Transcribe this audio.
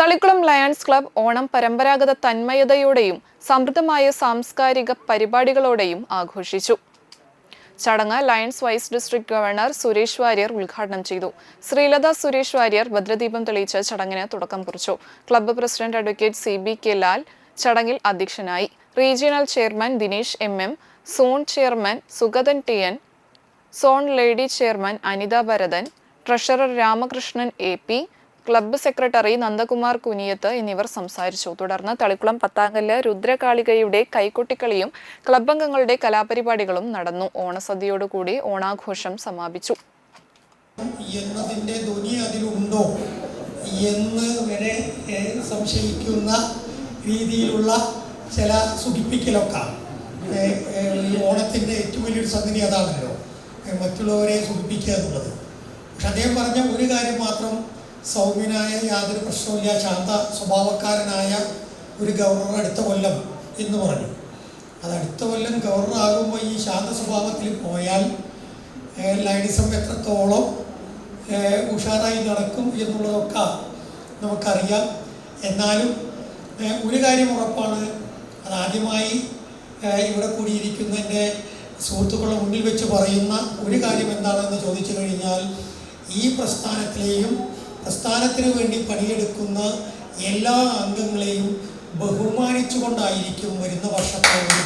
Thalikkulam lions club Onam പരമ്പരാഗത തന്മയതയോടെയും സമൃദ്ധമായ സാംസ്കാരിക പരിപാടികളോടെയും ആഘോഷിച്ചു. ചടങ്ങ് Lions vice district governor Suresh Warrier ഉദ്ഘാടനം ചെയ്തു. ശ്രീലത സുരേഷ് വാര്യർ ഭദ്രദീപം തെളിയിച്ച് ചടങ്ങിന് തുടക്കം കുറിച്ചു. Club president advocate C B K Lal ചടങ്ങിൽ അധ്യക്ഷനായി. Regional chairman Dinesh M M zone chairman Sugathan T N zone lady chairman Anitha Bharathan treasurer Ramakrishnan A P club secretary Nandakumar Kuniyath എന്നിവർ സംസാരിച്ചു. തുടർന്ന് തളിക്കുളം പത്താങ്കല്ല് രുദ്രകാളികയുടെ കൈകൊട്ടിക്കളിയും ക്ലബ്ബംഗങ്ങളുടെ കലാപരിപാടികളും നടന്നു. ഓണസദ്യയോടുകൂടി ഓണാഘോഷം സമാപിച്ചു. എന്ന് വരെ സംശയിക്കുന്ന രീതിയിലുള്ള ചില സുഖിപ്പിക്കലൊക്കെ. ഓണത്തിന്റെ ഏറ്റവും വലിയൊരു സംഗതി അതാണല്ലോ. മറ്റുള്ളവരെ സുഖിപ്പിക്കുക എന്നുള്ളത്. പക്ഷെ അദ്ദേഹം പറഞ്ഞ ഒരു കാര്യം മാത്രം സൗമ്യനായ യാതൊരു പ്രശ്നവുമില്ല ശാന്ത സ്വഭാവക്കാരനായ ഒരു ഗവർണർ അടുത്ത കൊല്ലം എന്ന് പറഞ്ഞു. അത് അടുത്ത കൊല്ലം ഗവർണർ ആകുമ്പോൾ ഈ ശാന്ത സ്വഭാവത്തിൽ പോയാൽ ലൈനിസം എത്രത്തോളം ഉഷാറായി നടക്കും എന്നുള്ളതൊക്കെ നമുക്കറിയാം. എന്നാലും ഒരു കാര്യം ഉറപ്പാണ്. അതാദ്യമായി ഇവിടെ കൂടിയിരിക്കുന്ന എന്റെ സുഹൃത്തുക്കളുടെ മുന്നിൽ വെച്ച് പറയുന്ന ഒരു കാര്യം എന്താണെന്ന് ചോദിച്ചു കഴിഞ്ഞാൽ ഈ പ്രസ്ഥാനത്തിലെയും പ്രസ്ഥാനത്തിന് വേണ്ടി പണിയെടുക്കുന്ന എല്ലാ അംഗങ്ങളെയും ബഹുമാനിച്ചുകൊണ്ടായിരിക്കും വരുന്ന വർഷത്തെ ഒരു